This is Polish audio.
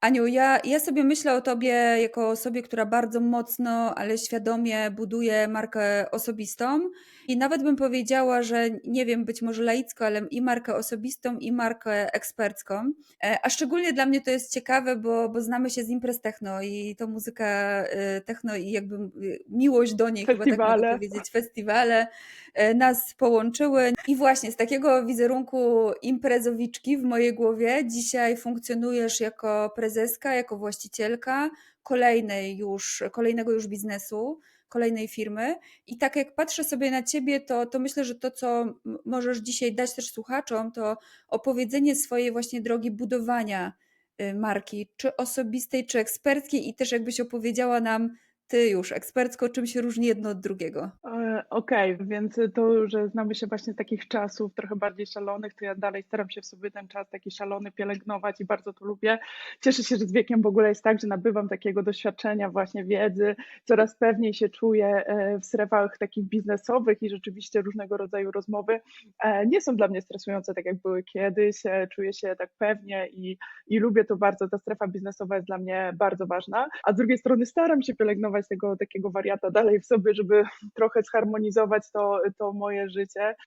Aniu, ja ja sobie myślę o tobie jako osobie, która bardzo mocno, ale świadomie buduje markę osobistą. I nawet bym powiedziała, że nie wiem, być może laicko, ale i markę osobistą, i markę ekspercką. E, a szczególnie dla mnie to jest ciekawe, bo, bo znamy się z imprez techno i to muzyka e, techno i jakby miłość do niej, chyba tak mogę powiedzieć, festiwale. e, nas połączyły. I właśnie z takiego wizerunku imprezowiczki w mojej głowie dzisiaj funkcjonujesz jako prezeska, jako właścicielka kolejnej już, kolejnego już biznesu, kolejnej firmy. I tak jak patrzę sobie na ciebie, to, to myślę, że to, co możesz dzisiaj dać też słuchaczom, to opowiedzenie swojej właśnie drogi budowania y, marki, czy osobistej, czy eksperckiej, i też jakbyś opowiedziała nam, ty już ekspercko, czym się różni jedno od drugiego? E, okej, okay, więc to, że znamy się właśnie z takich czasów trochę bardziej szalonych, to ja dalej staram się w sobie ten czas taki szalony pielęgnować i bardzo to lubię. Cieszę się, że z wiekiem w ogóle jest tak, że nabywam takiego doświadczenia, właśnie wiedzy, coraz pewniej się czuję e, w strefach takich biznesowych i rzeczywiście różnego rodzaju rozmowy e, nie są dla mnie stresujące tak jak były kiedyś. Czuję się tak pewnie i, i lubię to bardzo. Ta strefa biznesowa jest dla mnie bardzo ważna, a z drugiej strony staram się pielęgnować tego takiego wariata dalej w sobie, żeby trochę zharmonizować to, to moje życie